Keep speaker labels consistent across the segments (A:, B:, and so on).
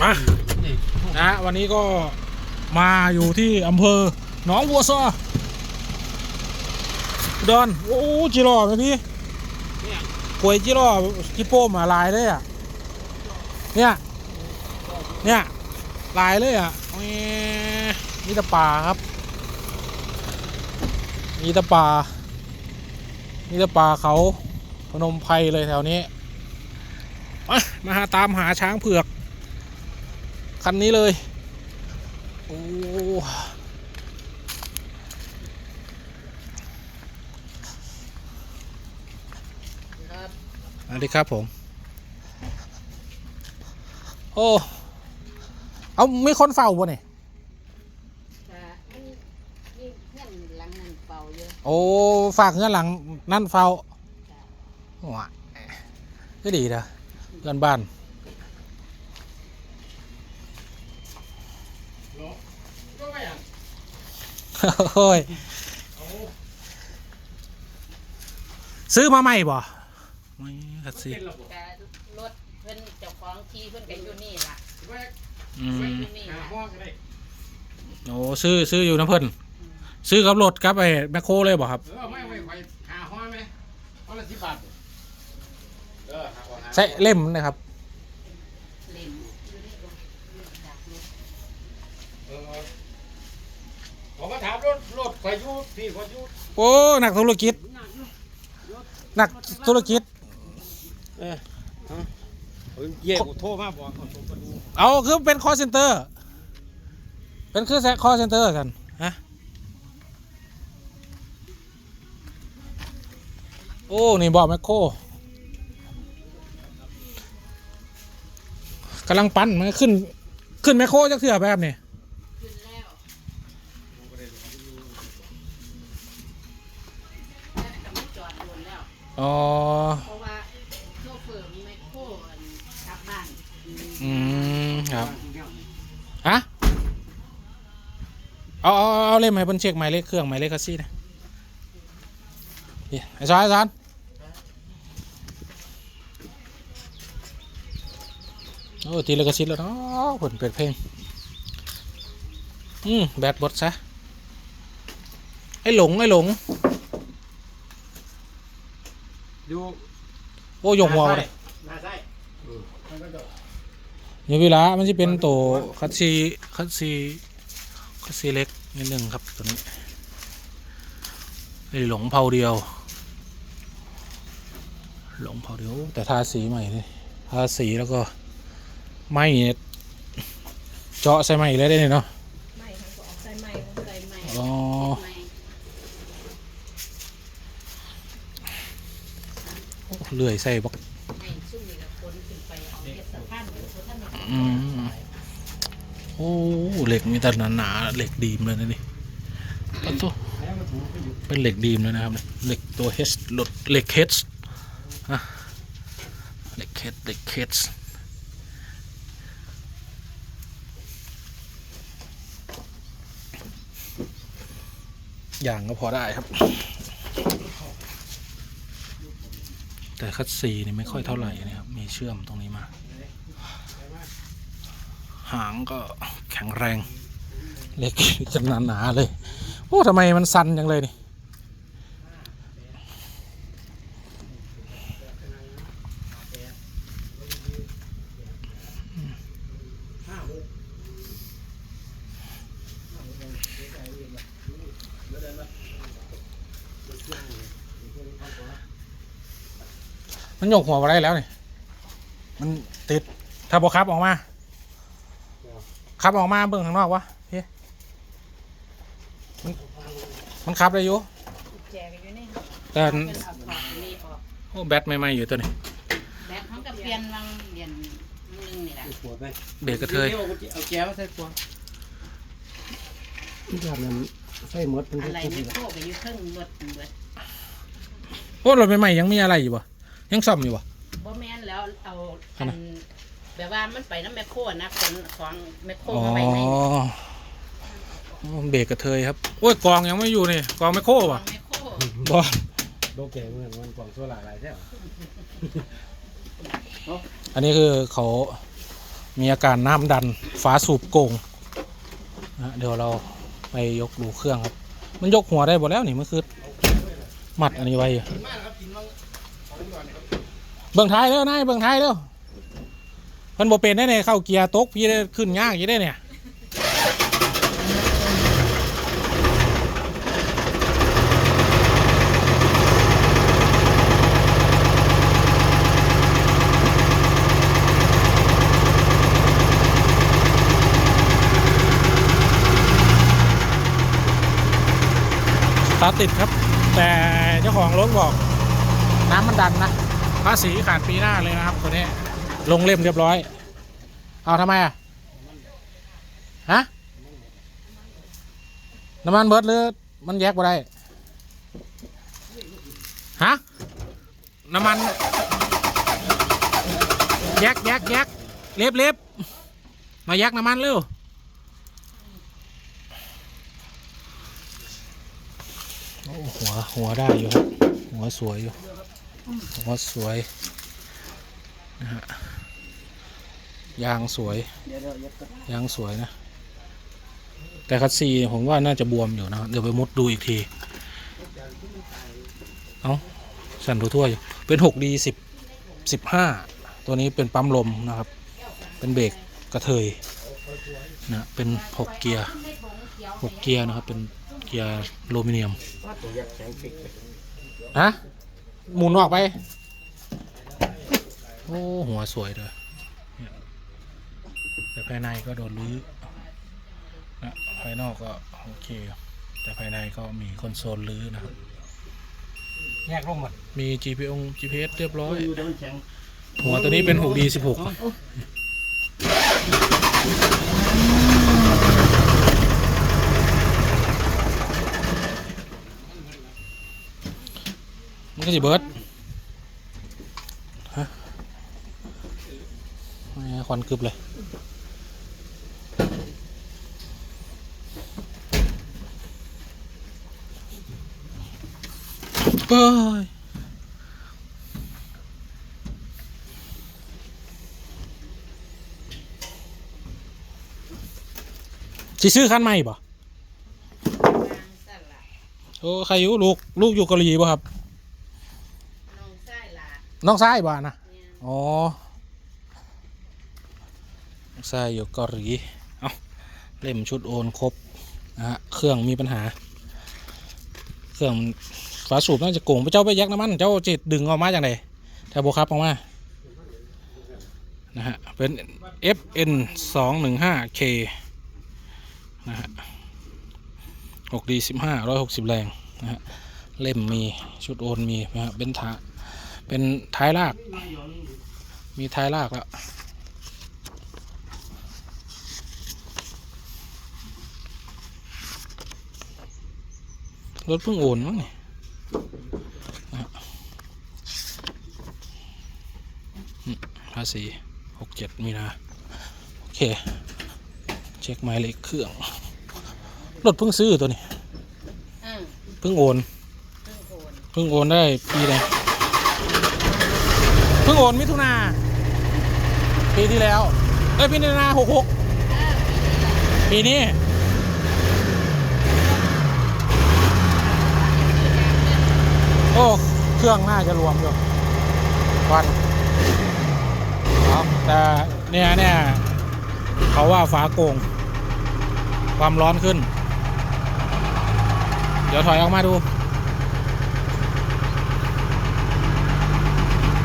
A: มานะวันนี้ก็มาอยู่ที่อำเภอหนองบัวซอดอน โอ้จิรอไหมพี่กล้วยจิรอจิโป้มาลายเลยอะ เนี่ย เนี่ย ลายเลยอะมนี่ตะป่าครับนี่ตะป่านี่ตะป่าเขาพนมไพรเลยแถวนี้มามาหาตามหาช้างเผือก คันนี้เลย โอ้สวัสดีครับผม โอ้ เอามีคนเฝ้าบ่เนี่ย
B: ค่ะมันนี่เงื่อนหลังนั่นเป่าเยอะ
A: โอ้ฝากเงินหลังนั่นเฝ้าว้าก็ดีนะเพื่อนบ้าน โอ้ยซื้อมาใหม่บ่ไม่ขัดสิ
B: กะรถเพิ่นเจ้าของที่เพิ่นก็อยู่นี่ล่ะ
A: อืม
B: อยู่นี่ล่ะ
A: โอ้ซื้อซื้ออยู่น้ำเพิ่นซื้อกับรถกับไอ้แมคโครเลยบ่ครับ
C: เออไม่ไม่ไปหาห้อยไหมห้อยละสิบบาทเออหาห้อยหา
A: ใช้เล่มนะครับ
B: เล่มอยู่นี่ก็ดักรถ
C: เออผมมาถามรถรถไฟยูพี่ไฟยู
A: โอ้นักธุรกิจนักธุรกิจ
C: เออเย่กูโทรมาบอกเขาโทรมาดู
A: เอาคือเป็นคอเซ็นเตอร์ เป็นคือคอเซ็นเตอร์กันฮะโอ้นี่บอกแมคโครกำลังปั้นมันก็ขึ้นขึ้นแมคโครจักเถื่อไปครับนี่
B: ขึ้ อ๋
A: อ
B: เพราะว่าโชเฟอร์มันไม่โค้อันกลับบ้านอืม
A: อืมครับ ฮะ เอาเอาเอาเอาเล่มให้เพิ่นเช็คหมายเลขเครื่องหมายเลขคัสซี่นะนี่ไอ้ซอยไอ้ซอนโอ้ตีเลขคัสซี่แล้วเนาะผลเปิดเพลง อืมแบตบดซะ ไอ้หลงไอ้หลง
C: ดู
A: โอ้ยงหัวเลย
C: นาไส้มันก็จะ
A: นี่เวลามันจะเป็นตัวคัสซีคัสซีคัสซีเล็กนิดหนึ่งครับตัวนี้ไอ้หลงเผาเดียว หลงเผาเดียว แต่ทาสีใหม่เลยทาสีแล้วก็ไหม้เนี่ยเจาะใส่ไหม้เลยได้เนี่ยเนาะ
B: ไม่ทั้งก็ออกใส่ไม้ใส่ไม้
A: อ๋อ
B: ไม้
A: เลื่อยใส่บัก
B: อืม
A: โอ้เหล็กมีแต่หนาๆเหล็กดีมเลยนะนี่ปะโต
C: แล้วมาถู
A: เป็นเหล็กดีมเลยนะครับเนี่ยเหล็กตัวเฮสหลดเหล็กเฮสฮะเหล็กเฮสเหล็กเฮสอย่างก็พอได้ครับ แต่คัดซีนี่ไม่ค่อยเท่าไหร่นะครับ มีเชื่อมตรงนี้มา หางก็แข็งแรง เล็กจำนานหนาๆเลย โอ้ทำไมมันสั้นจังเลยนี่ มันโยกหัวมาได้แล้วนี่มันติดถ้าบอคับออกมาขับออกมาเบิ่งข้างนอกวะพี่มันมันขับได้อยู่
B: แจกอยู่นี่
A: แต่
B: เพิ่นเอาถอดนี่ออก
A: โอ้แบตใหม่ๆอยู่ตัวนี้
B: แบตเขาก็เปลี่ยนวังเปลี่ยนนึงนี่แหละ
C: ปวดไหม
A: เบรกกระเทย
C: เอาแก้วใส่ปวดที่ทำนั้นใส่หมดเป็น
B: อะไร
C: ทุก
B: ไม่
C: ที
B: โค้ก็อยู่เครื่องรถเบิด
A: โอ้รถใหม่ๆยังมีอะไรอยู่บ่ ยังซ่อมอยู่บ่
B: บ่แม่นแล้วเอา
A: อั
B: อั
A: น
B: น
A: น่ะ
B: แบบว่ามันไปน้ำแมคโครนะคนของแมคโคร
A: อ๋อ
B: มาไว้ใน
A: โอ้เบรกกระเทยครับ โอ้ยกองยังไม่อยู่นี่กองไม่โค้
B: ขอ
A: บ่
B: งแมคโคร
A: บ่
C: โลแกเหมือนมันกล่องโซล่าอะไรใช่ไหม
A: อันนี้คือเขามีอาการน้ำดันฝาสูบโกงนะเดี๋ยวเราไปยกดูเครื่องครับ มันยกหัวได้หมดแล้วนี่มันคือมัดอันนี้ไว้อยู่ เบิ่งท้ายแล้วนายเบิ่งท้ายแล้วมันบ่เป็นได้เนี่ยเข้าเกียร์ตกพี่ได้ขึ้นยากอยี่ได้เนี่ยสตาติดครับ แต่เจ้าของรถบอก น้ำมันดันนะ ภาษีขาดปีหน้าเลยนะครับตัวนี้ลงเล่มเรียบร้อย เอาทำไมอะฮะน้ำมันเบิร์ดหรือมันแยกบ่ได้ฮะน้ำมันแยกแยกแยกเล็บเล็บมาแยกน้ำมันเร็วโอ้หัวหัวได้อยู่ครับหัวสวยอยู่ หัวสวยนะฮะยางสวย ยางสวยนะ แต่คัดซีผมว่าน่าจะบวมอยู่นะ เดี๋ยวไปมุดดูอีกที เอาสั่นทั่วๆอยู่ เป็นหกดีสิบสิบห้าตัวนี้เป็นปั๊มลมนะครับ เป็นเบรกกระเทยนะเป็นหกเกียร์หกเกียร์นะครับ เป็นเกียร์อลูมิเนียม
C: ว่าตัวยักษ์แข็งฟิกเลย
A: ฮะ หมุนออกไป โอ้ หัวสวยเลยเนี่ยแต่ภายในก็โดนรื้อนะภายนอกก็โอเค แต่ภายในก็มีคอนโซลรื้อนะครับ
C: แยกลงหมด
A: มี GPS GPS เรียบร้อย
C: อยู่แต่มันแข็ง
A: หัวตัวนี้เป็น 6D มันก็จะเบิร์ดฮะไม่ควันกึบเลยเฮ้ยสิซื้อคันใหม่บ่โอ้ใครอยู่ลูก ลูกอยู่เกาหลีบ่ครับ
B: น้องไส้หลาด
A: น้องชายบ่นะ
B: เนี่ย
A: อ๋อน้องชายอยู่เกาหลีเอาเล่มชุดโอนครบนะฮะเครื่องมีปัญหา เครื่องฝาสูบน่าจะโกงเจ้าไปยักน้ำมันเจ้าจิตดึงออกมาจากไหนแถวโบครับออกมานะฮะเป็น FN 2 1 5 K นะฮะ6 D 15 160 แรงนะฮะเล่มมีชุดโอนมีนะฮะเป็นท้า เป็นท้ายลาก มีท้ายลากแล้ว รถเพิ่งโอนมั้งนี่นะฮะอืมภาษีหกเจ็ดมีนา โอเค เช็คหมายเลขเครื่อง รถเพิ่งซื้อตัวนี้
B: อืม
A: เพิ่งโอน
B: เครื่องโคน
A: เพิ่งโอนได้ปีไหน เพิ่งโอนมิถุนาปีที่แล้ว เอ้ยปีมิถุนาหกหกปีนี้โอ้เครื่องน่าจะรวมอยู่วันครับแต่เนี่ยเนี่ยเขาว่าฝาโกง ความร้อนขึ้น เดี๋ยวถอยออกมาดู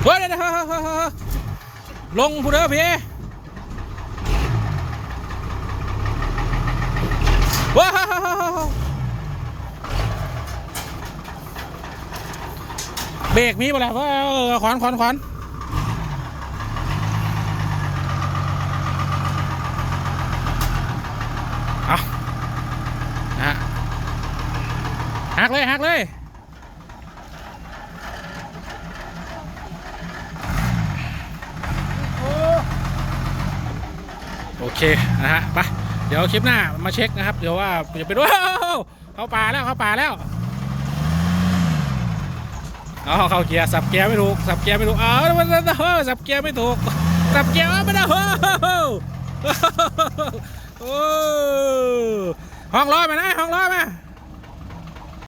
A: เฮ้ยเดี๋ยวเดี๋ยวเฮ้ยเฮ้ยเฮ้ยเฮ้ย ลงผู้เด้อพี่ว้าวเบรกมีป่ล่ะเออขวานขวานขวานเอานะฮะหักเลยหักเลย โอ เคนะฮะไปเดี๋ยวคลิปหน้ามาเช็คนะครับ เดี๋ยวว่าจะเป็นว้าวเข้าป่าแล้วเข้าป่าแล้วเอาเข้าเกียร์สับเกียร์ไม่ถูกสับเกียร์ไม่ถูกเอามันสับเกียร์ไม่ถูกสับเกียวไม่ได้โอ้หโอ้ห้องร้อยมานะห้องร้อยมา